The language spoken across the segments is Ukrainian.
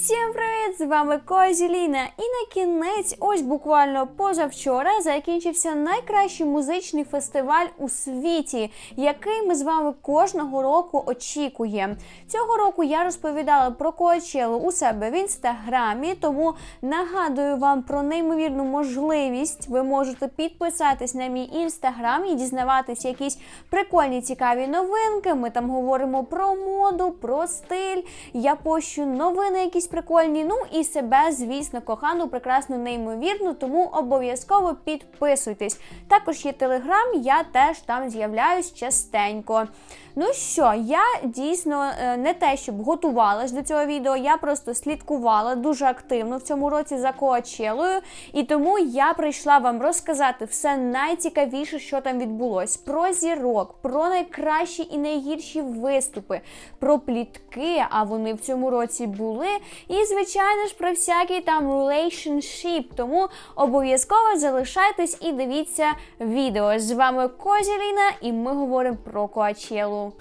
Всім привіт! З вами Козіліна. І на кінець, ось буквально позавчора, закінчився найкращий музичний фестиваль у світі, який ми з вами кожного року очікуємо. Цього року я розповідала про Коачелу у себе в інстаграмі, тому нагадую вам про неймовірну можливість. Ви можете підписатись на мій інстаграм і дізнаватись якісь прикольні цікаві новинки. Ми там говоримо про моду, про стиль. Я пощу новини якісь прикольні. Ну і себе, звісно, кохану, прекрасну, неймовірну. Тому обов'язково підписуйтесь. Також є телеграм, я теж там з'являюсь частенько. Ну що, я дійсно е, не те, щоб готувалась до цього відео, я просто слідкувала дуже активно в цьому році за Коачелою, і тому я прийшла вам розказати все найцікавіше, що там відбулось: про зірок, про найкращі і найгірші виступи, про плітки, а вони в цьому році були. І, звичайно ж, про всякий там relationship. Тому обов'язково залишайтесь і дивіться відео. З вами Козіліна, і ми говоримо про Коачелу. Чао!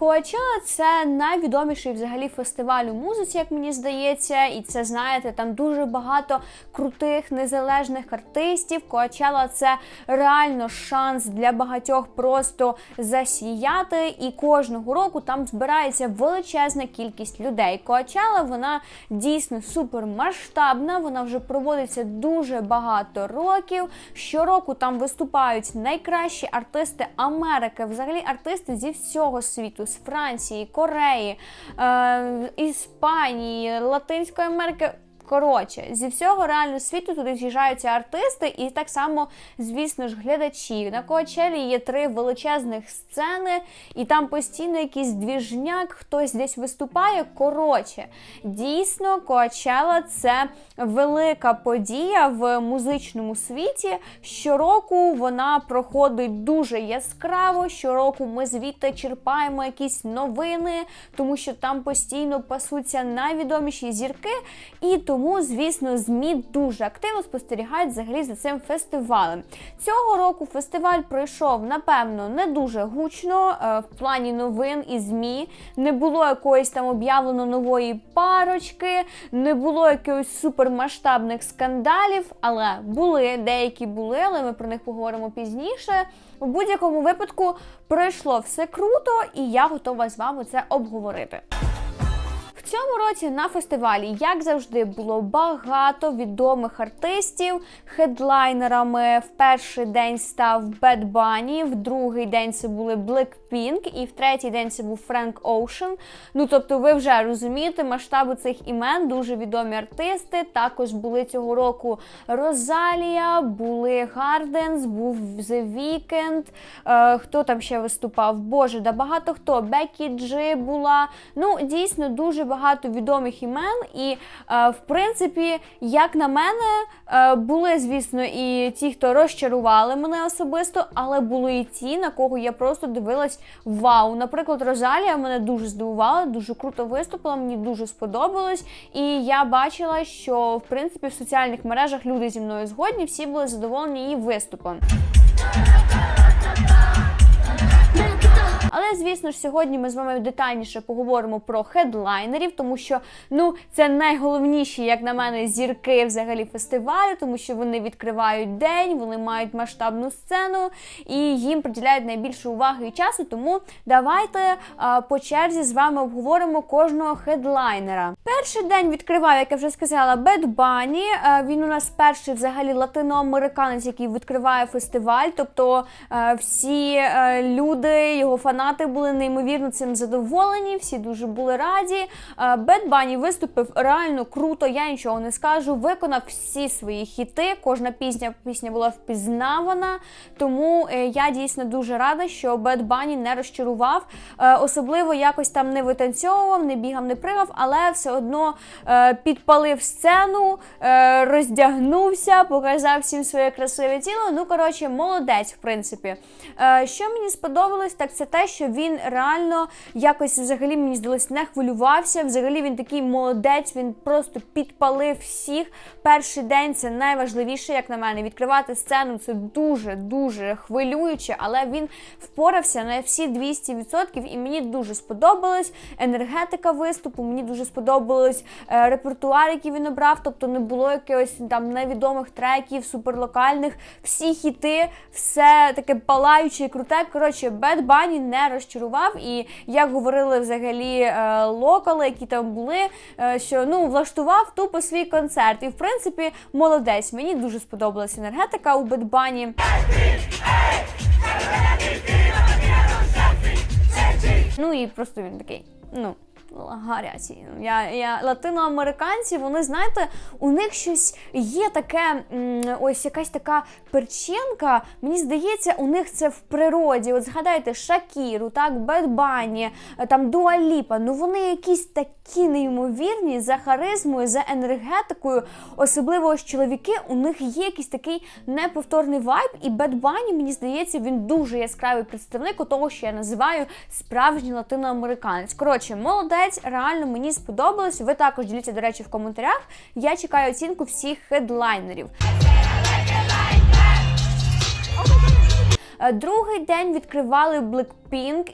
Коачела це найвідоміший взагалі фестиваль у музиці, як мені здається, і це знаєте, там дуже багато крутих незалежних артистів. Коачела це реально шанс для багатьох просто засіяти. І кожного року там збирається величезна кількість людей. Коачела вона дійсно супермасштабна. Вона вже проводиться дуже багато років. Щороку там виступають найкращі артисти Америки, взагалі артисти зі всього світу з Франції, Кореї, е, Іспанії, Латинської Америки. Коротше, зі всього реально світу туди з'їжджаються артисти, і так само, звісно ж, глядачі. На Коачелі є три величезних сцени, і там постійно якийсь двіжняк, хтось десь виступає. Коротше, дійсно, Коачела це велика подія в музичному світі. Щороку вона проходить дуже яскраво. Щороку ми звідти черпаємо якісь новини, тому що там постійно пасуться найвідоміші зірки. І тому, звісно, ЗМІ дуже активно спостерігають взагалі за цим фестивалем. Цього року фестиваль пройшов, напевно, не дуже гучно е, в плані новин і ЗМІ. Не було якоїсь там об'явлено нової парочки, не було якихось супермасштабних скандалів, але були, деякі були, але ми про них поговоримо пізніше. У будь-якому випадку пройшло все круто, і я готова з вами це обговорити. В цьому році на фестивалі, як завжди, було багато відомих артистів. Хедлайнерами в перший день став Bad Bunny, в другий день це були Blackpink, і в третій день це був Френк Оушен. Ну тобто, ви вже розумієте масштабу цих імен, дуже відомі артисти. Також були цього року Розалія, були Гарденс, був The Weeknd, е, Хто там ще виступав? Боже, да багато хто. Бекі Джи була. Ну, дійсно, дуже багато відомих імен. І, е, в принципі, як на мене, е, були, звісно, і ті, хто розчарували мене особисто, але були і ті, на кого я просто дивилась вау. Наприклад, Розалія мене дуже здивувала, дуже круто виступила, мені дуже сподобалось. І я бачила, що в принципі в соціальних мережах люди зі мною згодні, всі були задоволені її виступом. Але звісно ж, сьогодні ми з вами детальніше поговоримо про хедлайнерів, тому що ну це найголовніші, як на мене, зірки взагалі фестивалю, тому що вони відкривають день, вони мають масштабну сцену і їм приділяють найбільше уваги і часу. Тому давайте а, по черзі з вами обговоримо кожного хедлайнера. Перший день відкривав, як я вже сказала, Bad Bunny. А, Він у нас перший взагалі латиноамериканець, який відкриває фестиваль. Тобто а, всі а, люди, його фанати були неймовірно цим задоволені, всі дуже були раді. Бед Бані виступив реально круто, я нічого не скажу. Виконав всі свої хіти. Кожна пісня пісня була впізнавана. Тому е, я дійсно дуже рада, що Бед Бані не розчарував. Е, Особливо якось там не витанцьовував, не бігав, не пригав, але все одно е, підпалив сцену, е, роздягнувся, показав всім своє красиве тіло. Ну, коротше, молодець, в принципі. Е, Що мені сподобалось, так це те, що він реально якось взагалі мені здалось не хвилювався. Взагалі він такий молодець, він просто підпалив всіх. Перший день це найважливіше, як на мене. Відкривати сцену це дуже дуже хвилююче, але він впорався на всі 200% і мені дуже сподобалось енергетика виступу. Мені дуже сподобалось е, репертуар, який він обрав. Тобто не було якихось там невідомих треків, суперлокальних. Всі хіти, все таке палаюче і круте. Коротше, Bad Bunny не розчарував. І як говорили взагалі е, локали, які там були, е, що ну влаштував тупо свій концерт. І в принципі, молодець. Мені дуже сподобалася енергетика у Бедбані. Ну і просто він такий, ну. Гарячі. Я, я латиноамериканці, вони знаєте, у них щось є таке, ось якась така перчинка. Мені здається, у них це в природі. От згадайте Шакіру, так, Бед Бані, там Дуаліпа. Ну вони якісь такі неймовірні за харизмою, за енергетикою. Особливо ось чоловіки, у них є якийсь такий неповторний вайб. І Бед Бані, мені здається, він дуже яскравий представник у того, що я називаю справжній латиноамериканець. Коротше, молодець, реально мені сподобалось. Ви також діліться, до речі, в коментарях. Я чекаю оцінку всіх хедлайнерів. Е, Другий день відкривали Blackpink,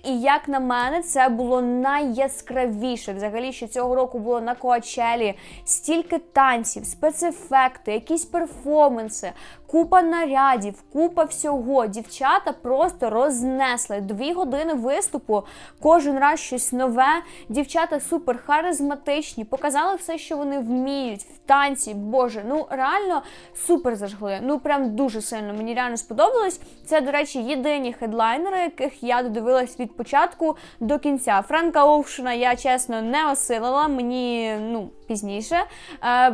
і як на мене, це було найяскравіше. Взагалі, що цього року було на Коачелі. Стільки танців, спецефекти, якісь перформанси, купа нарядів, купа всього. Дівчата просто рознесли дві години виступу. Кожен раз щось нове. Дівчата супер харизматичні, показали все, що вони вміють в танці. Боже, ну реально супер зажгли. Ну прям дуже сильно. Мені реально сподобалось. Це, до речі, єдині хедлайнери, яких я додивилась від початку до кінця. Френка Оушена я чесно не осилила. Мені ну пізніше.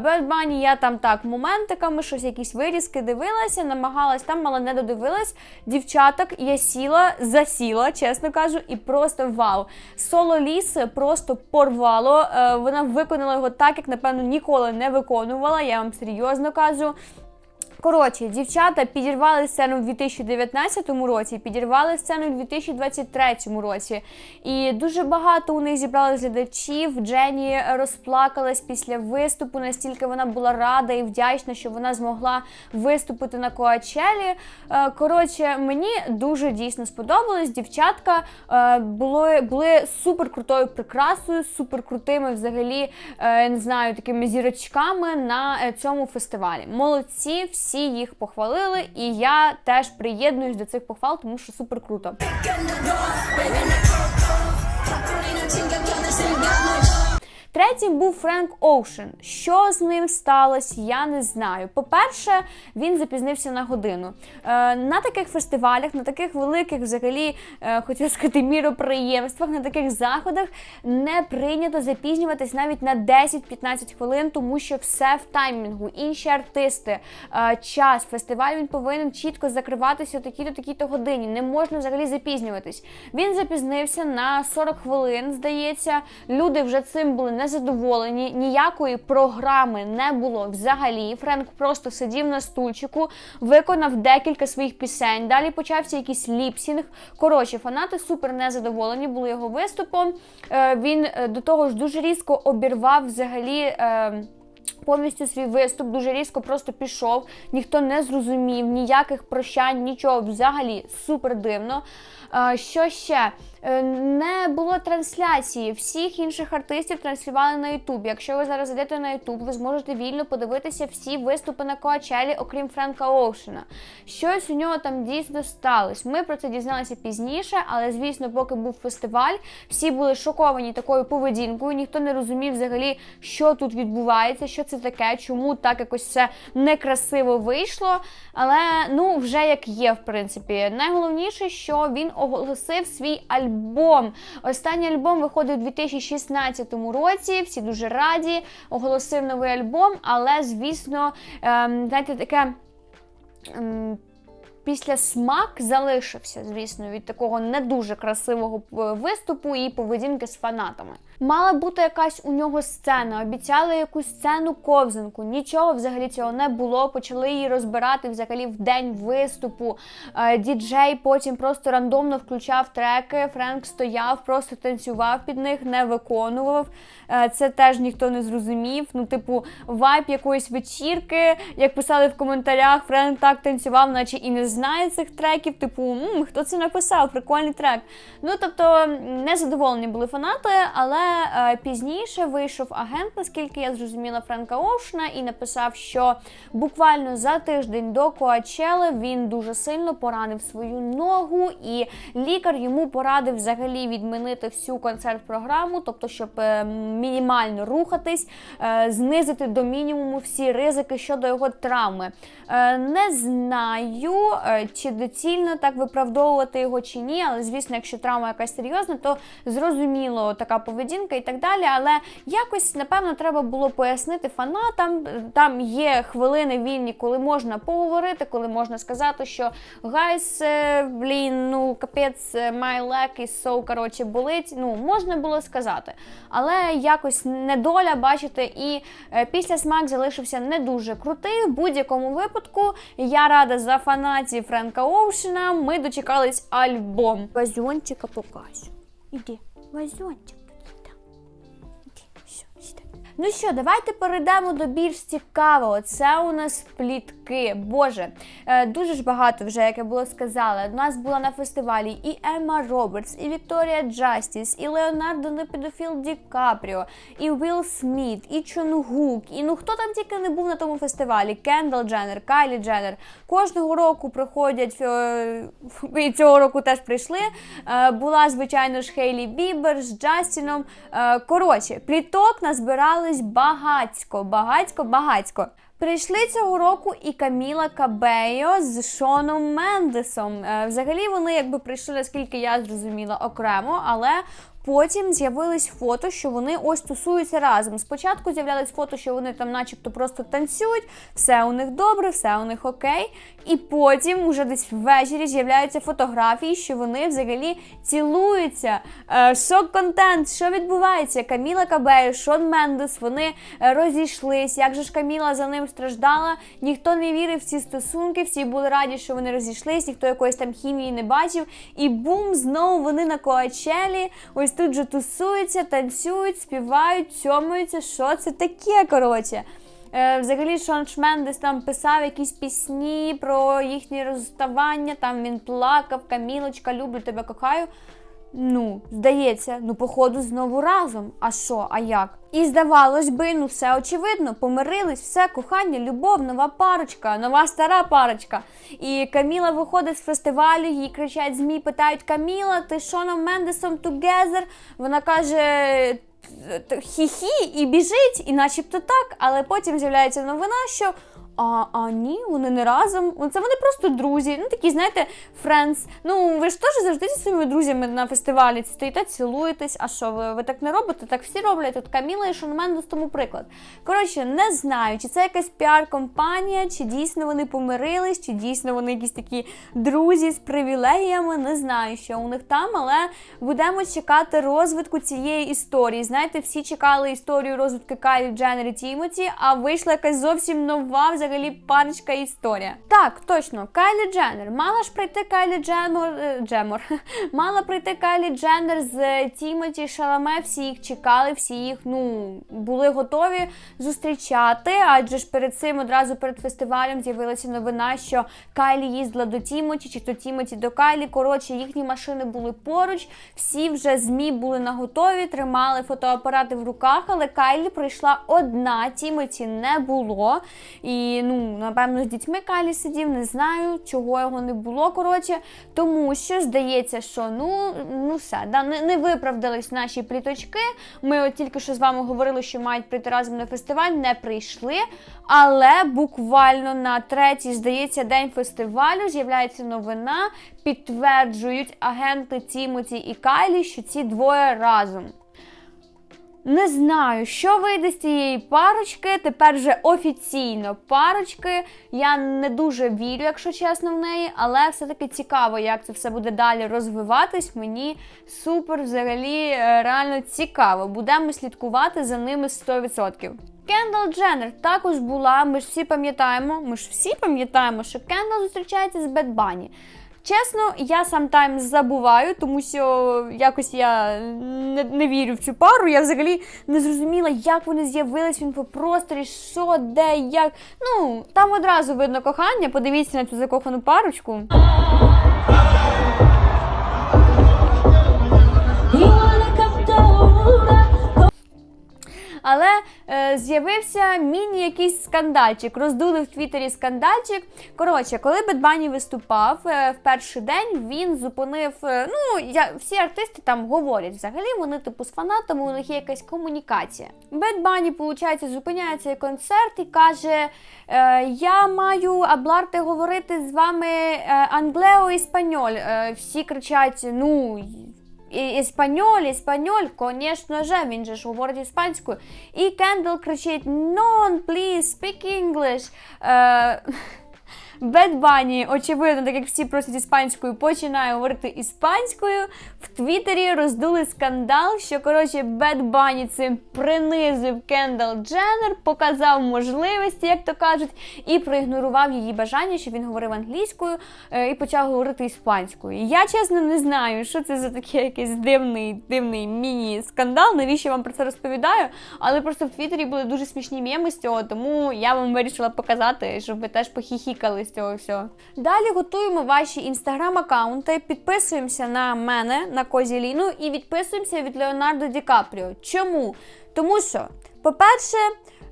Bunny я там так моментиками, щось якісь вирізки дивилася, намагалась там, але не додивилась. Дівчаток я сіла, засіла, чесно кажу, і просто вау. Соло ліс просто порвало. Е, Вона виконала його так, як напевно ніколи не виконувала. Я вам серйозно кажу. Коротше, дівчата підірвали сцену в 2019 році, підірвали сцену в 2023 році. І дуже багато у них зібрали глядачів. Дженні розплакалась після виступу, настільки вона була рада і вдячна, що вона змогла виступити на Коачелі. Е, Коротше, мені дуже дійсно сподобалось. Дівчатка е, були, були супер крутою прикрасою, супер крутими взагалі, е, не знаю, такими зірочками на цьому фестивалі. Молодці, всі їх похвалили, і я теж приєднуюсь до цих похвал, тому що супер круто. Третім був Френк Оушен. Що з ним сталося, я не знаю. По-перше, він запізнився на годину. Е, на таких фестивалях, на таких великих, взагалі, е, хотіла сказати, міроприємствах, на таких заходах не прийнято запізнюватись навіть на 10-15 хвилин, тому що все в таймінгу. Інші артисти, е, час, фестиваль він повинен чітко закриватися о такій-то такій-то годині. Не можна взагалі запізнюватись. Він запізнився на 40 хвилин, здається. Люди вже цим були незадоволені. Ніякої програми не було взагалі. Френк просто сидів на стульчику, виконав декілька своїх пісень. Далі почався якийсь ліпсінг. Коротше, фанати супер незадоволені були його виступом. Е, Він е, до того ж дуже різко обірвав взагалі. Повністю свій виступ дуже різко просто пішов, ніхто не зрозумів, ніяких прощань, нічого взагалі супер дивно. Що ще? Е, Не було трансляції. Всіх інших артистів транслювали на Ютубі. Якщо ви зараз зайдете на Ютуб, ви зможете вільно подивитися всі виступи на Коачелі, окрім Френка Оушена. Щось у нього там дійсно сталося. Ми про це дізналися пізніше, але звісно, поки був фестиваль, всі були шоковані такою поведінкою. Ніхто не розумів взагалі, що тут відбувається, що це таке, чому так якось це некрасиво вийшло. Але ну вже як є, в принципі. Найголовніше, що він оголосив свій альбом. Останній альбом виходив у 2016 році. Всі дуже раді. Оголосив новий альбом, але звісно, ем, знаєте, таке. ем, після смак залишився, звісно, від такого не дуже красивого е, виступу і поведінки з фанатами. Мала бути якась у нього сцена, обіцяли якусь сцену ковзанку. Нічого взагалі цього не було. Почали її розбирати взагалі в день виступу. Е, Діджей потім просто рандомно включав треки. Френк стояв, просто танцював під них, не виконував. Е, Це теж ніхто не зрозумів. Ну, типу, вайб якоїсь вечірки. Як писали в коментарях, Френк так танцював, наче і не знає цих треків. Типу, «М, хто це написав? Прикольний трек. Ну тобто незадоволені були фанати, але е, пізніше вийшов агент, наскільки я зрозуміла Френка Оушена, і написав, що буквально за тиждень до Коачели він дуже сильно поранив свою ногу, і лікар йому порадив взагалі відмінити всю концерт-програму, тобто, щоб е, мінімально рухатись, е, знизити до мінімуму всі ризики щодо його травми. Е, Не знаю, чи доцільно так виправдовувати його чи ні, але звісно, якщо травма якась серйозна, то зрозуміло така поведінка і так далі. Але якось напевно треба було пояснити фанатам. Там є хвилини вільні, коли можна поговорити, коли можна сказати, що гайс, е, блін, ну капець, е, my leg is so, коротше, болить. Ну можна було сказати, але якось недоля, бачите, і е, після смак залишився не дуже крутий. В будь-якому випадку я рада за фанатів Френка Оушена. Ми дочекались альбом. Вазончика покажу. Іди, вазончик. Ну що, давайте перейдемо до більш цікавого. Це у нас плітки. Боже, е, дуже ж багато вже, як я було сказала. У нас була на фестивалі і Емма Робертс, і Вікторія Джастіс, і Леонардо Непедофіл Ді Капріо, і Уілл Сміт, і Чонгук, і ну хто там тільки не був на тому фестивалі? Кендал Дженнер, Кайлі Дженнер. Кожного року приходять, е, і цього року теж прийшли. Е, Була, звичайно ж, Хейлі Бібер з Джастіном. Коротше, пліток назбирались багацько, багацько, багацько. Прийшли цього року і Каміла Кабейо з Шоном Мендесом. Е, Взагалі вони якби прийшли, наскільки я зрозуміла, окремо, але потім з'явились фото, що вони ось тусуються разом. Спочатку з'являлись фото, що вони там, начебто, просто танцюють, все у них добре, все у них окей. І потім, уже десь ввечері, з'являються фотографії, що вони взагалі цілуються. Е, Шок-контент, що відбувається? Каміла Кабею, Шон Мендес, вони е, розійшлись. Як же ж Каміла за ним страждала? Ніхто не вірив в ці стосунки, всі були раді, що вони розійшлись, ніхто якоїсь там хімії не бачив. І бум, знову вони на Коачелі. Ось тут же тусуються, танцюють, співають, цьомуються. Що це таке, коротше? Е, Взагалі, Шон Шмендес там писав якісь пісні про їхнє розставання. Там він плакав, Камілочка, люблю тебе, кохаю. Ну, здається, ну, походу, знову разом. А що, а як? І здавалось би, ну все очевидно, помирились, все, кохання, любов, нова парочка, нова стара парочка. І Каміла виходить з фестивалю, їй кричать ЗМІ, питають Каміла, ти з Шоном Мендесом together? Вона каже. Хі-хі і біжить, і начебто так, але потім з'являється новина, що а, а ні, вони не разом. Ну, Це вони просто друзі. Ну такі, знаєте, френдс. Ну ви ж теж завжди зі своїми друзями на фестивалі стоїте, цілуєтесь. А що ви, ви так не робите? Так всі роблять. От Каміла і Шон Мендес тому приклад. Коротше, не знаю, чи це якась піар-компанія, чи дійсно вони помирились, чи дійсно вони якісь такі друзі з привілегіями. Не знаю, що у них там, але будемо чекати розвитку цієї історії. Знаєте, всі чекали історію розвитку Кайлі Дженнер і Тімоті, а вийшла якась зовсім нова взагалі парочка історія. Так, точно, Кайлі Дженнер. Мала ж прийти Кайлі Джемор, е, Джемор. Мала прийти Кайлі Дженнер з Тімоті Шаламе. Всі їх чекали, всі їх ну були готові зустрічати. Адже ж перед цим одразу перед фестивалем з'явилася новина, що Кайлі їздила до Тімоті, чи то Тімоті до Кайлі. Коротше, їхні машини були поруч. Всі вже змі були наготові, тримали фотоапарати в руках, але Кайлі прийшла одна. Тімоті не було. І ну, напевно, з дітьми Кайлі сидів, не знаю, чого його не було. Коротше, тому що здається, що ну, ну все, да, не, не виправдались наші пліточки. Ми от тільки що з вами говорили, що мають прийти разом на фестиваль, не прийшли. Але буквально на третій, здається, день фестивалю з'являється новина, підтверджують агенти Тімоті і Кайлі, що ці двоє разом. Не знаю, що вийде з цієї парочки. Тепер вже офіційно парочки. Я не дуже вірю, якщо чесно, в неї, але все-таки цікаво, як це все буде далі розвиватись. Мені супер взагалі е, реально цікаво. Будемо слідкувати за ними 100%. Кендал Дженнер також була. Ми ж всі пам'ятаємо. Ми ж всі пам'ятаємо, що Кендал зустрічається з Бет Банні. Чесно, я sometimes забуваю, тому що якось я не, не вірю в цю пару. Я взагалі не зрозуміла, як вони з'явились в інфопросторі, що, де, як. Ну, там одразу видно кохання. Подивіться на цю закохану парочку. Але е, з'явився міні якийсь скандальчик. Роздули в Твіттері скандальчик. Коротше, коли Бедбані виступав е, в перший день, він зупинив. е, ну, я, всі артисти там говорять взагалі, вони типу з фанатами, у них є якась комунікація. Бедбані, виходить, зупиняє цей концерт і каже: е, Я маю абларти говорити з вами е, англео іспаньоль. Е, всі кричать: ну. Іспаньоль, іспаньоль, конечно же, він же ж говорить іспанською. І Кендall кричить: Non, please, speak English. Е, Бед Бані, очевидно, так як всі просять іспанською, починає говорити іспанською. В Твіттері роздули скандал, що коротше Бед Бані цим принизив Кендал Дженнер, показав можливості, як то кажуть, і проігнорував її бажання, щоб він говорив англійською е, і почав говорити іспанською. Я чесно не знаю, що це за такий якийсь дивний, дивний міні-скандал. Навіщо я вам про це розповідаю? Але просто в Твіттері були дуже смішні меми з цього, тому я вам вирішила показати, щоб ви теж похіхікали з цього всього. Далі готуємо ваші інстаграм-аккаунти, підписуємося на мене, на Козіліну, і відписуємося від Леонардо Ді Капріо. Чому? Тому що, по-перше,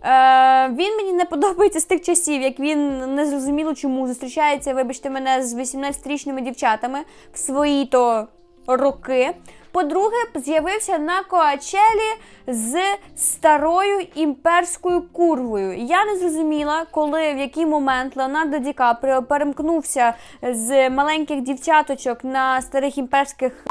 Е, він мені не подобається з тих часів, як він незрозуміло чому зустрічається, вибачте мене, з 18-річними дівчатами в свої то роки. По-друге, з'явився на Коачелі з старою імперською курвою. Я не зрозуміла, коли в який момент Леонардо Ді Капріо перемкнувся з маленьких дівчаточок на старих імперських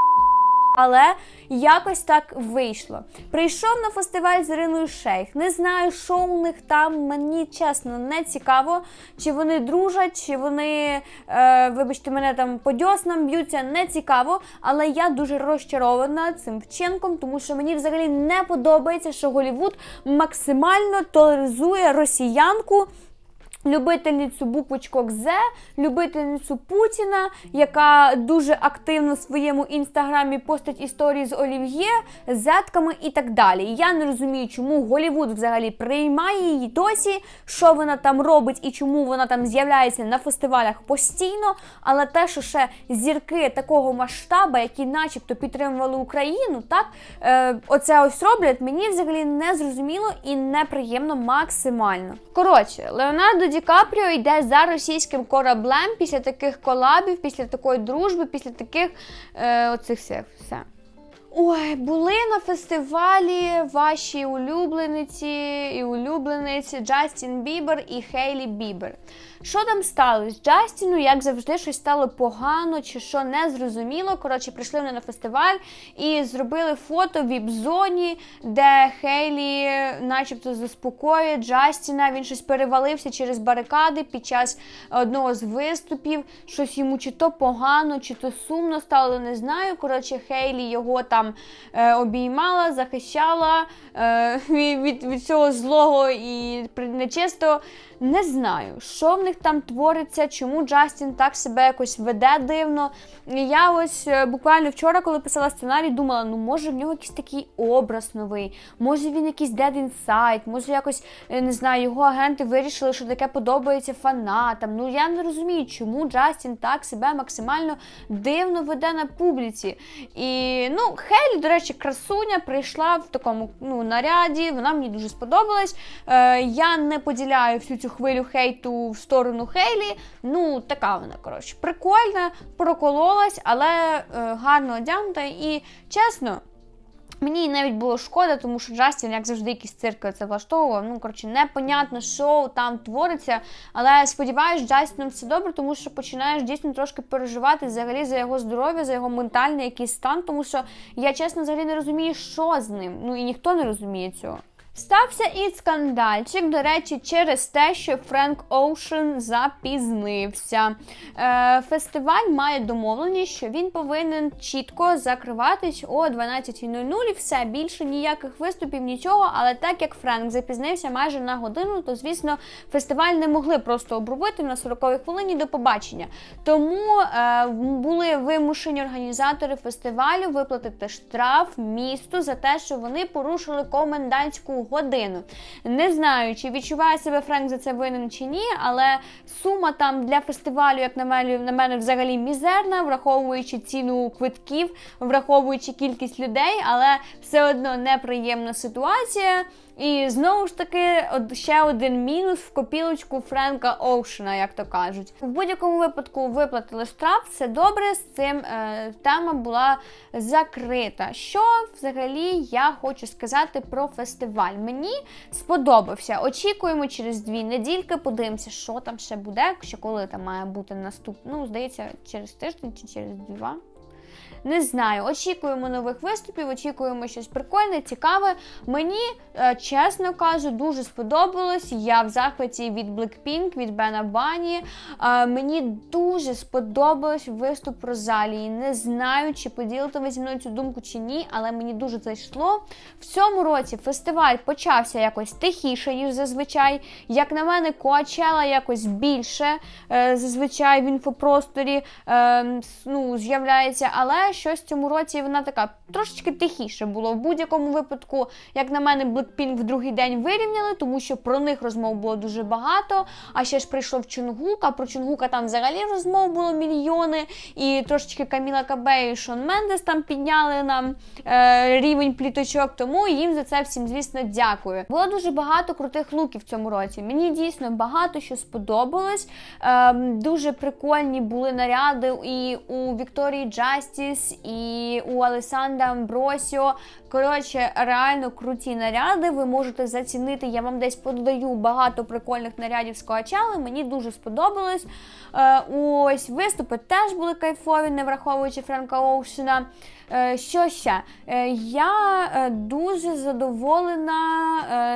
але якось так вийшло. Прийшов на фестиваль з Іриною Шейх. Не знаю, що у них там. Мені чесно не цікаво, чи вони дружать, чи вони, е, вибачте, мене там по дьоснам б'ються. Не цікаво. Але я дуже розчарована цим вчинком, тому що мені взагалі не подобається, що Голівуд максимально толеризує росіянку. Любительницю буквочкок З, любительницю Путіна, яка дуже активно в своєму інстаграмі постить історії з Олів'є, зетками і так далі. Я не розумію, чому Голівуд взагалі приймає її досі, що вона там робить і чому вона там з'являється на фестивалях постійно. Але те, що ще зірки такого масштабу, які начебто підтримували Україну, так е, оце ось роблять, мені взагалі не зрозуміло і неприємно максимально. Коротше, Леонардо Ді Капріо йде за російським кораблем після таких колабів, після такої дружби, після таких е, оцих всіх. Все. Ой, були на фестивалі ваші улюблениці і улюблениці Джастін Бібер і Хейлі Бібер. Що там сталося? Джастіну, як завжди, щось стало погано чи що не зрозуміло. Коротше, прийшли вони на фестиваль і зробили фото в віп-зоні, де Хейлі начебто заспокоює Джастіна. Він щось перевалився через барикади під час одного з виступів. Щось йому чи то погано, чи то сумно стало, не знаю. Коротше, Хейлі його там е, обіймала, захищала е, від, від, від цього злого і нечисто. Не знаю, що в них там твориться, чому Джастін так себе якось веде дивно. Я ось е, буквально вчора, коли писала сценарій, думала, ну може в нього якийсь такий образ новий, може він якийсь dead inside, може якось е, не знаю, його агенти вирішили, що таке подобається фанатам. Ну я не розумію, чому Джастін так себе максимально дивно веде на публіці. І ну, Хейлі, до речі, красуня прийшла в такому ну, наряді. Вона мені дуже сподобалась. Е, я не поділяю всю цю хвилю хейту в сторону Хейлі. Ну, така вона, коротше, прикольна, прокололась, але е, гарно одягнута. І чесно. Мені навіть було шкода, тому що Джастін, як завжди, якісь цирки це влаштовував. Ну, коротше, непонятно, що там твориться. Але сподіваюсь, Джастіном все добре, тому що починаєш дійсно трошки переживати взагалі за його здоров'я, за його ментальний якийсь стан, тому що я чесно взагалі не розумію, що з ним. Ну і ніхто не розуміє цього. Стався і скандальчик, до речі, через те, що Френк Оушен запізнився. Е, фестиваль має домовленість, що він повинен чітко закриватись о 12.00 і все більше ніяких виступів, нічого. Але так як Френк запізнився майже на годину, то звісно фестиваль не могли просто обробити на 40-й хвилині до побачення. Тому е, були вимушені організатори фестивалю виплатити штраф місту за те, що вони порушили комендантську годину. Не знаю, чи відчуває себе Френк за це винен чи ні, але сума там для фестивалю, як на мене, на мене взагалі мізерна, враховуючи ціну квитків, враховуючи кількість людей, але все одно неприємна ситуація. І знову ж таки, ще один мінус в копілочку Френка Оушена, як то кажуть. В будь-якому випадку виплатили штраф, все добре. З цим е, тема була закрита. Що взагалі я хочу сказати про фестиваль? Мені сподобався. Очікуємо через дві недільки. Подивимося, що там ще буде, що коли там має бути наступ. Ну, здається, через тиждень чи через два. Не знаю, очікуємо нових виступів, очікуємо щось прикольне, цікаве. Мені, е, чесно кажу, дуже сподобалось. Я в захваті від Blackpink, від Бена Бані. Мені дуже сподобалось виступ Розалії. Не знаю, чи поділите ви зі мною цю думку чи ні, але мені дуже зайшло. В цьому році фестиваль почався якось тихіше, ніж зазвичай. Як на мене, Коачела якось більше е, зазвичай в інфопросторі е, ну, з'являється, але щось в цьому році вона така трошечки тихіше було. В будь-якому випадку, як на мене, Blackpink в другий день вирівняли, тому що про них розмов було дуже багато. А ще ж прийшов Чунгук, а про Чунгука там взагалі розмов було мільйони. І трошечки Каміла Кабе і Шон Мендес там підняли нам е, рівень пліточок. Тому їм за це всім, звісно, дякую. Було дуже багато крутих луків в цьому році. Мені дійсно багато що сподобалось. Ем, дуже прикольні були наряди і у Вікторії Джастіс, і у Алесандра Амбросіо. Коротше, реально круті наряди. Ви можете зацінити. Я вам десь подаю багато прикольних нарядів з Коачели. Мені дуже сподобалось. Е, ось виступи теж були кайфові, не враховуючи Френка Оушена. Е, що ще? Е, я дуже задоволена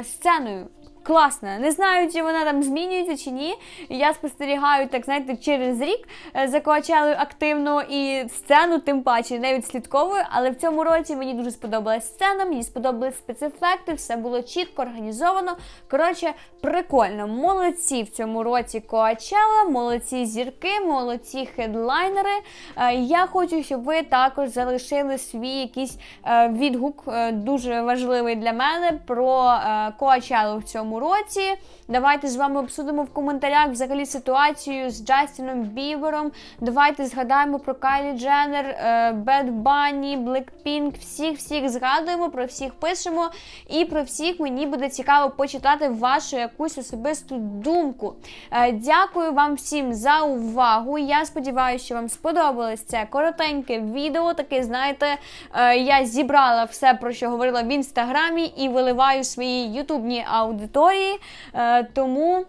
сценою. Класна. Не знаю, чи вона там змінюється чи ні. Я спостерігаю, так знаєте, через рік е, за Коачелою активно і сцену, тим паче не відслідковую. Але в цьому році мені дуже сподобалась сцена, мені сподобались спецефекти, все було чітко, організовано. Коротше, прикольно. Молодці в цьому році Коачела, молодці зірки, молодці хедлайнери. Е, Я хочу, щоб ви також залишили свій якийсь е, відгук, дуже важливий для мене про Коачелу в цьому році. Давайте з вами обсудимо в коментарях взагалі ситуацію з Джастіном Бібером. Давайте згадаємо про Кайлі Дженнер, е, Бед Банні, Блекпінк. Всіх всіх згадуємо, про всіх пишемо. І про всіх мені буде цікаво почитати вашу якусь особисту думку. Е, Дякую вам всім за увагу. Я сподіваюся, що вам сподобалось це коротеньке відео. Таке, знаєте, е, я зібрала все, про що говорила в інстаграмі, і виливаю своїй ютубній аудиторії. Е, Тому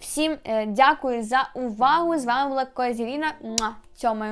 всім е, дякую за увагу. З вами була Козіріна. Цьомаю.